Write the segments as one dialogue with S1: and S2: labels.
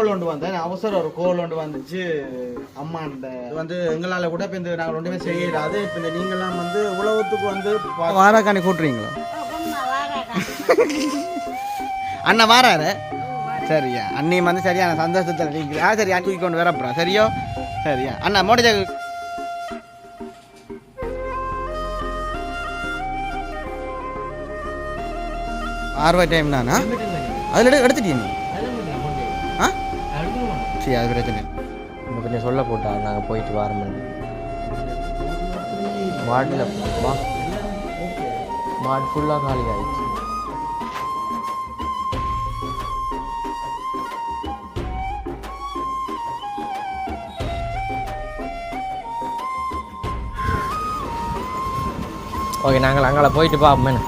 S1: கோல் ஒன்று வந்தேன். அவசர ஒரு கோல் ஒன்று வந்துச்சு. அம்மா இது வந்து எங்களால் கூட இப்போ இந்த நாங்கள் ஒன்றுமே செய்யலாது இப்போ இந்த நீங்களாம் வந்து உலகத்துக்கு வந்து வாராக்காண்டி கூட்டுறீங்களா? அண்ணா வாராரு? சரியா. அண்ணி வந்து சரியான சந்தோஷத்தில் நீங்கள் ஆ சரி தூக்கி கொண்டு வரப்புறோம் சரியோ? சரியா. அண்ணா மோடி ஆர்வா டைம் தானா? அதில் எடு எடுத்துட்டீங்க சரி அது பிரச்சனை.
S2: நம்ம கொஞ்சம் சொல்ல போட்டா நாங்கள் போயிட்டு வரோம் மாட்டில் மா மாட் ஃபுல்லாக காலி ஆயிடுச்சு. ஓகே நாங்கள் அங்கே போயிட்டு பார்ப்போம்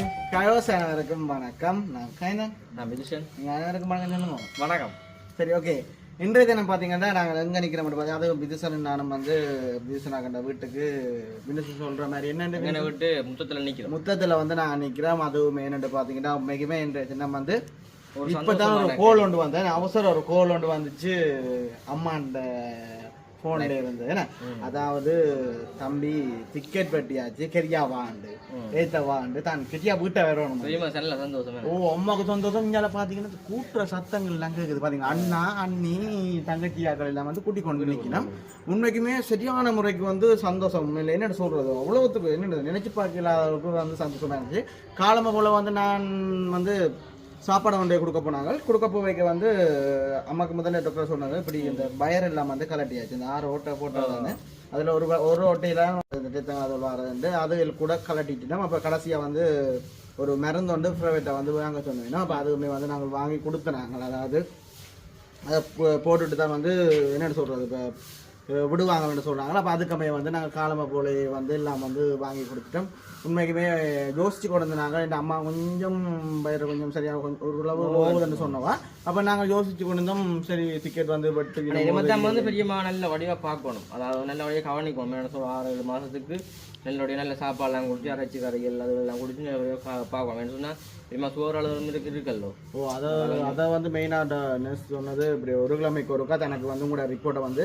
S1: ஹாய் கயோஸ் அனைவருக்கும் வணக்கம். நான் கைனன்.
S2: நான் மிதுஷன்.
S1: நீங்கள் அனைவருக்கும் வணக்கம். சொல்லுங்க
S2: வணக்கம்.
S1: சரி ஓகே இன்றைய தினம் பார்த்தீங்கன்னா நாங்கள் எங்கே நிற்கிற மட்டும் பார்த்தீங்கன்னா அதுவும் பிதுசன் நானும் வந்து பிதுசனா கண்ட வீட்டுக்கு பிதுசு சொல்கிற மாதிரி
S2: என்னை
S1: என்னென்ன
S2: விட்டு முத்தத்தில் நிற்கிறோம்
S1: முத்தத்தில் வந்து நான் நிற்கிறோம் அதுவும் என்னென்னு பார்த்தீங்கன்னா உண்மைக்குமே இன்றைய தினம் வந்து இப்போ தான் ஒரு கோல் ஒன்று வந்தேன். அவசர ஒரு கோல் ஒன்று வந்துச்சு. அம்மாண்ட ஃபோன்ல இருந்து என்ன? அதாவது தம்பி டிக்கெட் வெட்டியாச்சு கெரியா வாண்டு. ஏத்த வாண்டு தான் கெரியா வீட்டை வரணும்
S2: தெரியுமா செல்ல சந்தோஷம்
S1: ஓ அம்மாவுக்கு சந்தோஷம் இங்கே பார்த்தீங்கன்னா கூட்டுற சத்தங்கள் எல்லாம் கேட்குது பார்த்தீங்கன்னா அண்ணா அண்ணி தங்கச்சியாக்கள் எல்லாம் வந்து கூட்டிக் கொண்டு நிற்கணும் உண்மைக்குமே சரியான முறைக்கு வந்து சந்தோஷம். இல்லை என்ன சொல்றது? அவ்வளவுத்துக்கு என்ன நினைச்சு பார்க்கல அளவுக்கு வந்து சந்தோஷமா இருந்துச்சு. காலமை போல வந்து நான் வந்து சாப்பாடு ஒன்றை கொடுக்க போனாங்க. கொடுக்க போவைக்கு வந்து அம்மாக்கு முதல்ல டாக்டர் சொன்னாங்க இப்படி இந்த பயர் இல்லாமல் வந்து கலட்டியாச்சு. இந்த ஆறு ஓட்டை போட்டதானே அதில் ஒரு ஒரு ஓட்டையில் அது வரது அது கூட கலட்டிட்டோம் அப்போ கடைசியாக வந்து ஒரு மருந்து வந்து ப்ரைவேட்டை வந்து வாங்க சொன்னீங்கன்னா அப்போ அதுவுமே வந்து நாங்கள் வாங்கி கொடுத்துனாங்க அதாவது அதை போ- போட்டுட்டு தான் வந்து என்னென்னு சொல்கிறது இப்போ விடுவாங்கன்னு சொல்கிறாங்களா அப்போ அதுக்கமே வந்து நாங்கள் காலமை போல வந்து எல்லாம் வந்து வாங்கி கொடுத்துட்டோம். உண்மைக்குமே யோசிச்சு கொண்டு நாங்கள் என் அம்மா கொஞ்சம் பயிர் கொஞ்சம் சரியாக கொஞ்சம் ஓரளவு போகுதுன்னு சொன்னவா. அப்போ நாங்கள் யோசிச்சு கொண்டு இருந்தோம் சரி டிக்கெட் வந்து வெட்டு
S2: நம்ம வந்து பெரியம்மா நல்ல வடிவா பார்க்கணும். அதாவது நல்ல வழியாக கவனிக்கணும். சொல்ல ஆறு ஏழு மாசத்துக்கு நல்லபடியா நல்ல சாப்பாடுலாம் குடிச்சு அரைச்சி கரைகள் அதெல்லாம் குடிச்சு பார்க்கணும் என்ன சொன்னா பெரியம்மா சோறு அளவு இருக்கு இருக்கல்லோ.
S1: ஓ அதை அதை வந்து மெயினாக நர்ஸ் சொன்னது இப்படி ஒரு கிழமைக்கு ஒருக்கா தனக்கு வந்து கூட ரிப்போர்ட்டை வந்து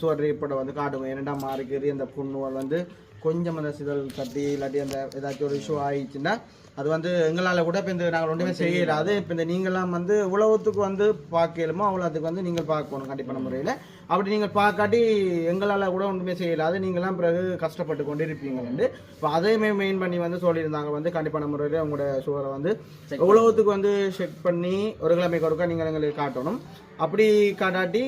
S1: சுவர் ரிப்போர்ட்டை வந்து காட்டுவோம் ஏன்னா மாறிக்கறி அந்த புண்ணுவல் வந்து கொஞ்சம் அந்த சிதல் கட்டி இல்லாட்டி அந்த ஏதாச்சும் ஒரு இஷ்யூ ஆயிடுச்சுன்னா அது வந்து எங்களால் கூட இப்போ இந்த நாங்கள் ஒன்றுமே செய்யலாது இப்போ இந்த நீங்களாம் வந்து உலகத்துக்கு வந்து பார்க்கலுமோ அவ்வளோத்துக்கு வந்து நீங்கள் பார்க்கணும் கண்டிப்பான முறையில். அப்படி நீங்கள் பார்க்காட்டி எங்களால் கூட ஒன்றுமே செய்யலாது நீங்களாம் பிறகு கஷ்டப்பட்டு கொண்டு இருப்பீங்கன்னு இப்போ அதையுமே மெயின் பண்ணி வந்து சொல்லியிருந்தாங்க வந்து கண்டிப்பான முறையில் உங்களோட சுவரை வந்து உலகத்துக்கு வந்து செக் பண்ணி ஒரு கிழமைக்கு ஒருக்கா நீங்கள் எங்களுக்கு காட்டணும். அப்படி காட்டாட்டி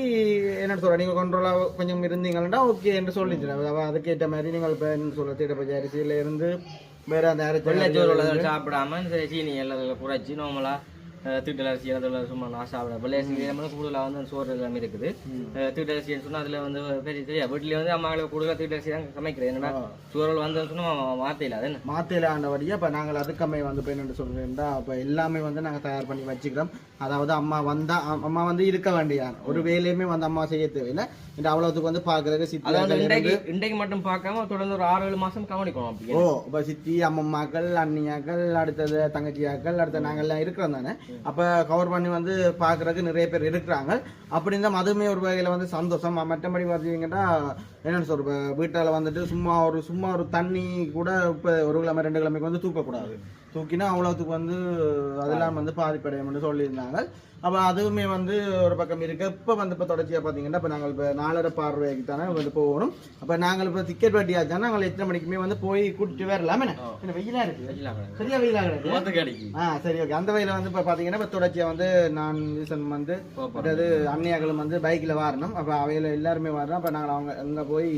S1: என்ன சொல்ற நீங்கள் கண்ட்ரோலாக கொஞ்சம் இருந்தீங்கன்னா ஓகே என்று சொல்லிச்சு அதுக்கேற்ற மாதிரி நீங்கள் இப்போ என்ன சொல்ற தீடப்பஜ அரிசியில இருந்து வேற அந்த
S2: வெள்ளை
S1: அரிசி
S2: சோறு உள்ளதை சாப்பிடாம சீனி எல்லாம் குறைச்சி நார்மலா தீட்டல் அரிசி அதில் சும்மா நான் சாப்பிட வெள்ளை அரிசி நம்ம கூடுதலாக வந்து சோறு எல்லாமே இருக்குது. தீட்டல் அரிசின்னு சொன்னா அதுல வந்து பெரிய தெரியா வீட்டுல வந்து அம்மாக்களை கூடுதலாக தீட்டல் அரிசி தான் சமைக்கிறேன். என்னன்னா சோறு வந்து சொன்னா மாத்தையில அது என்ன?
S1: மாத்தையில் ஆண்டபடியாக இப்போ நாங்கள் அதுக்கம்மை வந்து இப்போ என்ன சொல்கிறேன்டா அப்போ எல்லாமே வந்து நாங்கள் தயார் பண்ணி வச்சுக்கிறோம். அதாவது அம்மா வந்தா அ- அம்மா வந்து இருக்க வேண்டியான் ஒரு வேலையுமே வந்து அம்மா செய்ய தேவையில்லை. இந்த அவ்வளோத்துக்கு வந்து பார்க்குறதுக்கு
S2: அதாவது
S1: சித்தி
S2: இன்றைக்கு இன்றைக்கு மட்டும் பார்க்காம தொடர்ந்து ஒரு ஆறு ஏழு மாசம் கவனிக்கணும்
S1: ஓ இப்போ சித்தி அம்மம்மாக்கள் அண்ணியாக்கள் அடுத்தது தங்கச்சியாக்கள் அடுத்த நாங்கள்லாம் இருக்கிறோம் தானே. அப்போ கவர் பண்ணி வந்து பார்க்குறதுக்கு நிறைய பேர் இருக்கிறாங்க. அப்படி இருந்தால் அதுவுமே ஒரு வகையில் வந்து சந்தோஷம். மற்றபடி பார்த்தீங்கன்னா என்னென்னு சொல்ற வீட்டால் வந்துட்டு சும்மா ஒரு சும்மா ஒரு தண்ணி கூட இப்போ ஒரு கிழமை ரெண்டு கிழமைக்கு வந்து தூக்கக்கூடாது. தூக்கினா அவ்வளோத்துக்கு வந்து அதெல்லாம் வந்து பாதிப்படையும்னு சொல்லியிருந்தாங்க. அப்போ அதுவுமே வந்து ஒரு பக்கம் இருக்கு. இப்போ வந்து இப்போ தொடர்ச்சியாக பார்த்தீங்கன்னா இப்போ நாங்கள் இப்போ நாலரை பார்வைக்கு தானே வந்து போகணும். அப்போ நாங்கள் இப்போ டிக்கெட் வட்டியாச்சா நாங்கள் எத்தனை மணிக்குமே வந்து போய் கூட்டிட்டு வரலாம். என்ன? வெயிலாக இருக்கு? சரியா வெயிலாக இருக்கு
S2: மொத்த கடைக்கு
S1: ஆ சரி ஓகே. அந்த வகையில் வந்து இப்போ பார்த்தீங்கன்னா இப்போ தொடர்ச்சியாக வந்து நான் ரீசன் வந்து அதாவது அந்நியாக்களும் வந்து பைக்கில் வரணும். அப்போ அவையில் எல்லாருமே வரணும். அப்போ நாங்கள் அவங்க அங்கே போய்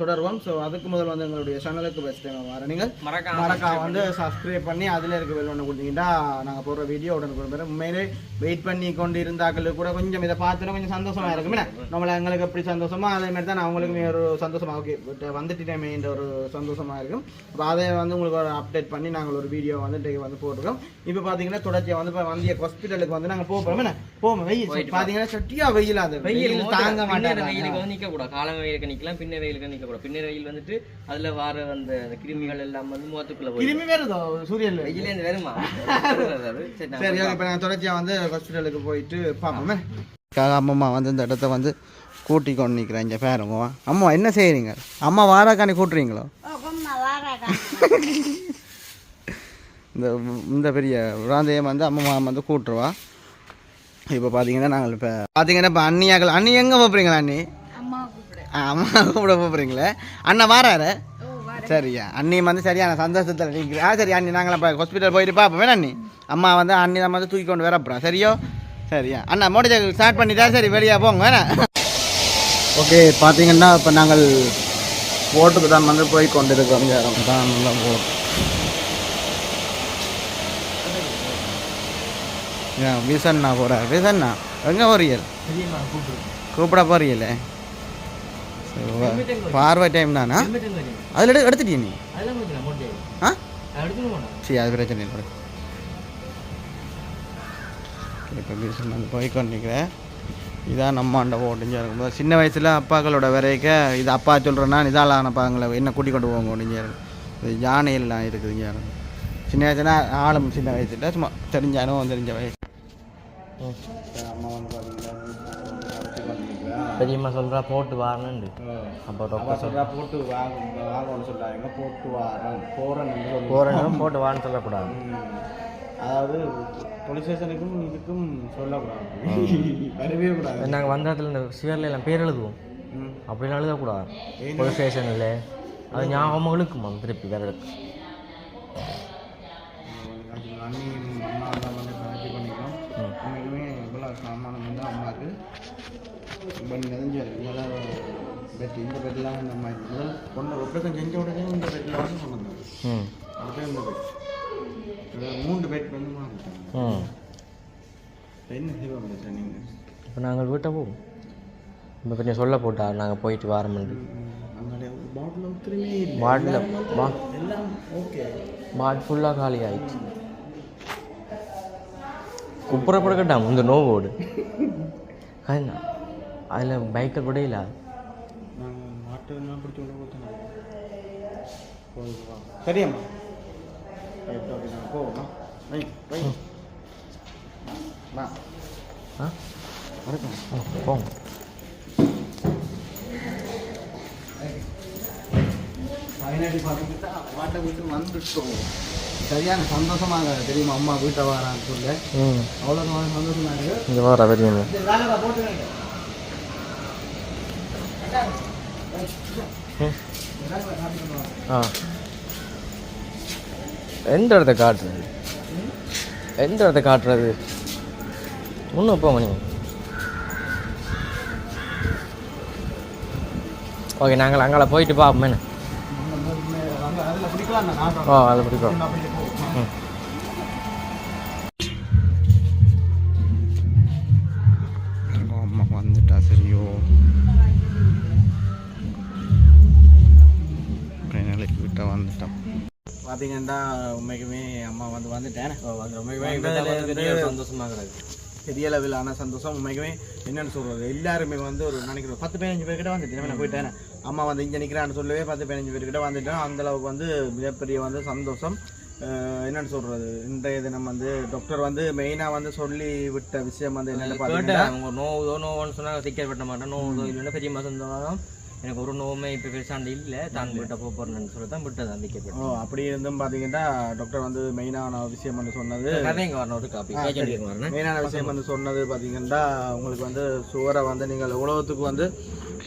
S1: தொடருவோம். ஸோ அதுக்கு முதல் வந்து எங்களுடைய சேனலுக்கு பெஸ்ட் டைம் வர நீங்கள்
S2: மறக்காம
S1: மறக்காம வந்து சப்ஸ்கிரைப் பண்ணி அதில் இருக்க பெல் ஒன்று கொடுத்தீங்கன்னா நாங்கள் போடுற வீடியோ உடனே கொடுப்போம் உண்மையிலே வெயிட் பண்ணி கொண்டு இருந்தாக்கள் கூட கொஞ்சம் இதை பார்த்துட்டு கொஞ்சம் சந்தோஷமா இருக்கும். என்ன? நம்மள எங்களுக்கு எப்படி சந்தோஷமா அதே மாதிரி தான் அவங்களுக்குமே ஒரு சந்தோஷமா ஓகே வந்துட்டுட்டேமேன்ற ஒரு சந்தோஷமா இருக்கும். அப்போ அதை வந்து உங்களுக்கு ஒரு அப்டேட் பண்ணி நாங்கள் ஒரு வீடியோ வந்து இன்றைக்கு வந்து போட்டிருக்கோம். இப்போ பார்த்தீங்கன்னா தொடர்ச்சியாக வந்து இப்போ வந்திய ஹாஸ்பிட்டலுக்கு வந்து நாங்கள் போகிறோம் என்ன? போவோம். வெயில் பார்த்தீங்கன்னா சட்டியா வெயில் அது
S2: வெயில்
S1: தாங்க மாட்டாங்க
S2: வெயிலுக்கு நிக்க கூடாது காலம் வெயிலுக்கு நிக்கலாம் பின்னர் வெயிலுக்கு நிக்க கூடாது பின்னர் வெயில் வந்துட்டு அதுல வர அந்த அந்த கிருமிகள் எல்லாம் வந்து முகத்துக்குள்ள போய்
S1: கிருமி வருதோ சூரியன்
S2: வெயிலே இருந்து வருமா? சரி
S1: இப்போ நான் தொடர்ச்சியாக வந்து ஹாஸ்பிட்டலுக்கு போயிட்டு பார்ப்போமே. அம்மா வந்து இந்த இடத்த வந்து கூட்டி கொண்டு நிற்கிறேன் இங்கே பாருங்க அம்மா. என்ன செய்கிறீங்க அம்மா வாராக்கானி கூட்டுறீங்களோ? இந்த இந்த பெரிய பிராந்தையம் வந்து அம்மா வந்து கூட்டுருவா. இப்போ பார்த்தீங்கன்னா நாங்கள் இப்போ பார்த்தீங்கன்னா இப்போ அண்ணியாக்கள் அண்ணி எங்கே போகிறீங்களா அண்ணி? அம்மா கூப்பிட போகிறீங்களே அண்ணா வாராரு? சரியா. அண்ணி வந்து சரியான சந்தோஷத்தில் நிற்கிறேன் ஆ சரி அண்ணி நாங்கள் இப்போ ஹாஸ்பிட்டல் போயிட்டு பார்ப்போம். வேணா அண்ணி. அம்மா வந்து அண்ணி தான் வந்து தூக்கி கொண்டு வர போகிறோம் சரியோ? சரியா. அண்ணா மோடி சைக்கிள் ஸ்டார்ட் பண்ணிட்டா சரி வெளியே போங்க வேணா. ஓகே பார்த்தீங்கன்னா இப்போ நாங்கள் போட்டுக்கு தான் வந்து போய் கொண்டு இருக்கிறோம் தான் நல்லா போட்டு விசன்னா போகிறார் விசன்னா எங்கே போறீங்க?
S2: கூப்பிட
S1: போறீங்களே? பார்வை டைம் தானா? அதில் எடு எடுத்துட்டியா நீ? ஆ? சரி அது பிரச்சனை இல்லை இப்போ பிசினஸ் வந்து போய் கொண்டிருக்கிறேன் இதான் நம்ம அண்டை ஓடிஞ்சா இருக்கும்போது சின்ன வயசில் அப்பாக்களோட வரைக்க இது அப்பா சொல்கிறேன்னா இதாலான பாங்களை என்ன கூட்டி கொண்டு போங்க ஓடிஞ்சா இது யானையெல்லாம் இருக்குதுங்க இருக்கும் சின்ன வயசுனா ஆளும் சின்ன வயசுல சும்மா தெரிஞ்ச அனுபவம் தெரிஞ்ச வயசு அம்மா வந்து
S2: பெரியம்மா சொல்றா போட்டு வாரணுண்டு அப்போ
S1: அப்பா சொல்கிறா போட்டு வாங்க வாங்கன்னு சொல்கிறாங்க போட்டு வாரேன் போகிறேன்
S2: போறேன்னு போட்டு வான்னு சொல்லக்கூடாது.
S1: அதாவது போலீஸ் ஸ்டேஷனுக்கும் இதுக்கும் சொல்லக்கூடாது. வரவே கூடாது.
S2: நாங்கள் வந்த இடத்துல இந்த சிவரில் எல்லாம் பேர் எழுதுவோம்.
S1: ம்.
S2: அப்படிலாம் எழுதக்கூடாது. போலீஸ் ஸ்டேஷனில் அது ஞாபகம் இழுக்குமா திருப்பி வேற
S1: சாமானம் வந்து அம்மாவுக்கு ரொம்ப நெறிஞ்சாரு இதெல்லாம் பெட் இந்த பெட்லாம் இந்த மாதிரி முதல் ஒன்று ஒப்பரேஷன் செஞ்ச உடனே இந்த பெட்டில் வந்து கொண்டு வந்தாங்க அடுத்து இந்த பெட் மூன்று பெட் வந்து மாறிட்டாங்க
S2: ம்
S1: என்ன செய்வாங்க சார் நீங்கள்
S2: இப்போ நாங்கள் வீட்டை போவோம் இப்போ கொஞ்சம் சொல்ல போட்டா நாங்கள் போயிட்டு வாரமுண்டு
S1: பாட்டில்
S2: பாட்டில் பா
S1: எல்லாம் ஓகே
S2: பாட் ஃபுல்லாக காலி ஆயிடுச்சு குப்புறப்படக்கட்டாம் இந்த நோவோடு அதில் பைக்கை கூட இல்லை
S1: சரியம்மா போவோம்மா வை வை வா
S2: ஆ
S1: வணக்கம்
S2: போங்க
S1: ஃபைனலி பார்த்துக்கிட்டா வாட்டை வீட்டு வந்துட்டோம் சரியான சந்தோஷமாக தெரியுமா? அம்மா வீட்டை வரான்னு சொல்ல.
S2: ம்.
S1: அவ்வளோ சந்தோஷமாக இருக்கு.
S2: இங்கே வர ம் ஆ. எந்த இடத்த காட்டுறது? எந்த இடத்த காட்டுறது? இன்னும் போங்க நீங்கள் ஓகே நாங்கள் அங்கே போயிட்டு பார்ப்போம் என்ன?
S1: அதில்
S2: ஓ அதை பிடிக்கும்
S1: பார்த்தீங்கன்னா உண்மைக்குமே அம்மா வந்து வந்துட்டேன்.
S2: சந்தோஷமாக இருக்கு
S1: பெரிய லெவலான சந்தோஷம் உண்மைக்குமே. என்னன்னு சொல்றது? எல்லாருமே வந்து ஒரு நினைக்கிறோம் பத்து பதினஞ்சு பேர்கிட்ட வந்துட்டேன். நான் போயிட்டேன். அம்மா வந்து இங்கே நிற்கிறான்னு சொல்லவே பத்து பதினஞ்சு பேர்கிட்ட வந்துட்டேன். அந்த அளவுக்கு வந்து மிகப்பெரிய வந்து சந்தோஷம். என்னன்னு சொல்றது? இன்றைய தினம் வந்து டாக்டர் வந்து மெயினாக வந்து சொல்லி விட்ட விஷயம் வந்து என்னென்னு பார்த்தீங்கன்னா
S2: அவங்க நோவுதோ நோவுன்னு சொன்னாங்க. சிக்கல் வெட்ட மாட்டேன் நோவுதோ இல்லைன்னா பெரிய மாதம் சொன்னாலும் எனக்கு ஒரு நோவுமே இப்போ பெருசாண்டு இல்லை. தான் விட்ட போக போகிறேன்னு சொல்லி தான் விட்டது அந்த
S1: ஓ அப்படி இருந்தும் பார்த்தீங்கன்னா டாக்டர் வந்து மெயினான விஷயம் வந்து சொன்னது.
S2: கதைங்க வரணும் ஒரு காப்பி
S1: மெயினான விஷயம் வந்து சொன்னது பார்த்தீங்கன்னா உங்களுக்கு வந்து சுகரை வந்து நீங்கள் எவ்வளோத்துக்கு வந்து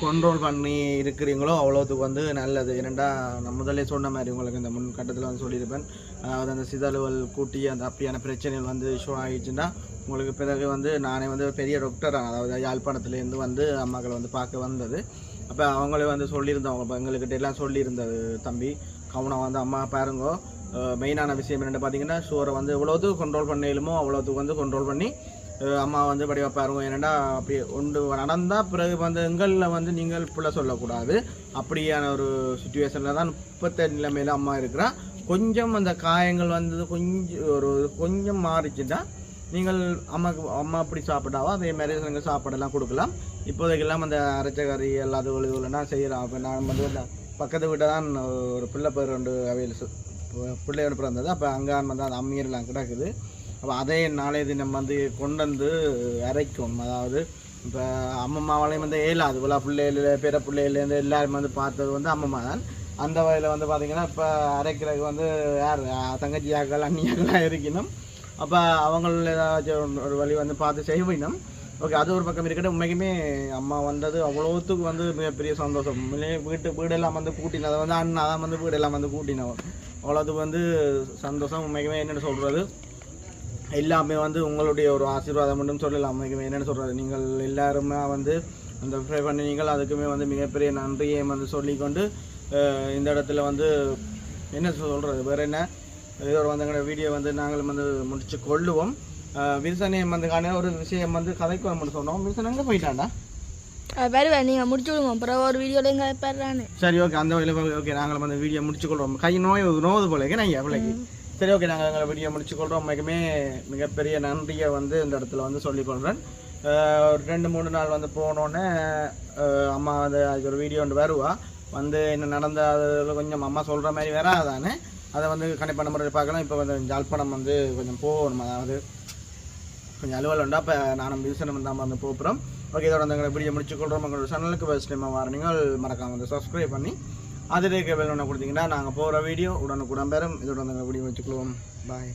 S1: கண்ட்ரோல் பண்ணி இருக்கிறீங்களோ அவ்வளோத்துக்கு வந்து நல்லது. ஏனெண்டா நான் முதல்ல சொன்ன மாதிரி உங்களுக்கு இந்த முன் கட்டத்தில் வந்து சொல்லியிருப்பேன். அதாவது அந்த சிதழுவல் கூட்டி அந்த அப்படியான பிரச்சனைகள் வந்து இஷ்யூ ஆகிடுச்சுன்னா உங்களுக்கு பிறகு வந்து நானே வந்து பெரிய டாக்டர் அதாவது யாழ்ப்பாணத்துலேருந்து வந்து அம்மாக்களை வந்து பார்க்க வந்தது. அப்போ அவங்களே வந்து சொல்லியிருந்தவங்க இப்போ எங்கள்கிட்ட எல்லாம் சொல்லியிருந்தது தம்பி கவனம் வந்து அம்மா பாருங்கோ மெயினான விஷயம் என்னென்னு பார்த்தீங்கன்னா ஷுகரை வந்து இவ்வளோது கண்ட்ரோல் பண்ணிலுமோ அவ்வளோத்துக்கு வந்து கண்ட்ரோல் பண்ணி அம்மா வந்து படி வைப்பாருங்க ஏன்னா அப்படி ஒன்று நடந்தால் பிறகு வந்து எங்களில் வந்து நீங்கள் பிள்ளை சொல்லக்கூடாது. அப்படியான ஒரு சுச்சுவேஷனில் தான் இப்பத்த நிலைமையில் அம்மா இருக்கிறா. கொஞ்சம் அந்த காயங்கள் வந்து கொஞ்சம் ஒரு கொஞ்சம் மாறிச்சுன்னா நீங்கள் அம்மாக்கு அம்மா அப்படி சாப்பிட்டாவோ? அதே மாதிரி நீங்கள் சாப்பாடெல்லாம் கொடுக்கலாம். இப்போதைக்கெல்லாம் அந்த அரைச்ச கறி எல்லாத்துக்கும் இதுலாம் செய்கிறோம் அப்போ நான் வந்து பக்கத்து வீட்டை தான் ஒரு பிள்ளை பேர் ரெண்டு அவையில் பிள்ளை ஒன்று பிறந்தது. அப்போ அங்கே வந்து அந்த அம்மியெல்லாம் கிடக்குது. அப்போ அதே நாளைய தினம் வந்து கொண்டு வந்து அரைக்கும். அதாவது இப்போ அம்மம்மாவாலையும் வந்து ஏலாது இவ்வளோ பிள்ளைகள பிற பிள்ளைகள்லேருந்து எல்லாரும் வந்து பார்த்தது வந்து அம்மம்மா தான் அந்த வகையில் வந்து பார்த்திங்கன்னா இப்போ அரைக்கிறதுக்கு வந்து யார்? தங்கச்சியாக்கள் அண்ணியாக்களாக இருக்கணும். அப்போ அவங்கள ஏதாச்சும் ஒரு- வழி வந்து பார்த்து செய்வினம் ஓகே அது ஒரு பக்கம் இருக்கட்டும். உண்மைக்குமே அம்மா வந்தது அவ்வளோத்துக்கு வந்து மிகப்பெரிய சந்தோஷம். வீட்டு வீடெல்லாம் வந்து கூட்டினது. வந்து அண்ணா தான் வந்து வீடெல்லாம் வந்து கூட்டினவன் அவ்வளோத்துக்கு வந்து சந்தோஷம். உண்மைக்குமே என்னென்னு சொல்கிறது எல்லாமே வந்து உங்களுடைய ஒரு ஆசீர்வாதம் மட்டும் சொல்லலாம். உண்மைக்குமே என்னென்னு சொல்கிறது நீங்கள் எல்லாருமே வந்து அந்த ப்ரே பண்ணி நீங்கள் அதுக்குமே வந்து மிகப்பெரிய நன்றியை வந்து சொல்லிக்கொண்டு இந்த இடத்துல வந்து என்ன சொல்கிறது வேறு என்ன? இதோட வந்து எங்களோட வீடியோ வந்து நாங்களும் வந்து முடிச்சு கொள்ளுவோம். வில்சனையும் வந்து காண ஒரு விஷயம் வந்து கதைக்கு மட்டும் சொன்னோம். வில்சன் எங்கே போயிட்டாண்டா
S3: வருவேன் நீங்கள் முடிச்சு விடுங்க. அப்புறம் ஒரு வீடியோவில் எங்கே பெறான்னு
S1: சரி ஓகே அந்த வகையில் ஓகே நாங்களும் வந்து வீடியோ முடிச்சுக்கொள்கிறோம் கை நோய் நோவது போல நான் எவ்வளோக்கு சரி ஓகே நாங்கள் எங்களை வீடியோ முடிச்சுக்கொள்கிறோம் மிகமே மிகப்பெரிய நன்றியை வந்து இந்த இடத்துல வந்து சொல்லிக்கொள்கிறேன் ஒரு ரெண்டு மூணு நாள் வந்து போனோடனே அஹ் அம்மா வந்து அதுக்கு ஒரு வீடியோ ஒன்று வருவா. வந்து என்ன நடந்த அதில் கொஞ்சம் அம்மா சொல்கிற மாதிரி வராதானே அதை வந்து கணிப்பான முறையில் பார்க்கலாம். இப்போ வந்து ஜாழ்ப்பாணம் வந்து கொஞ்சம் போகணும்? அதாவது கொஞ்சம் அலுவல் உண்டா? இப்போ நானும் வில்சனம் தான் வந்து போகிறோம் ஓகே இதோட அந்த எங்களை வீடியோ முடிச்சுக்கொள்கிறோம் உங்களோட சேனலுக்கு ஃபஸ்ட் டைமாக வர மறக்காம வந்து சப்ஸ்கிரைப் பண்ணி அதில் இருக்க ஒன்று கொடுத்தீங்கன்னா நாங்கள் போகிற வீடியோ உடனுக்குடன் பெறும். இதோட அந்த வீடியோ வச்சுக்கொள்வோம் பாய்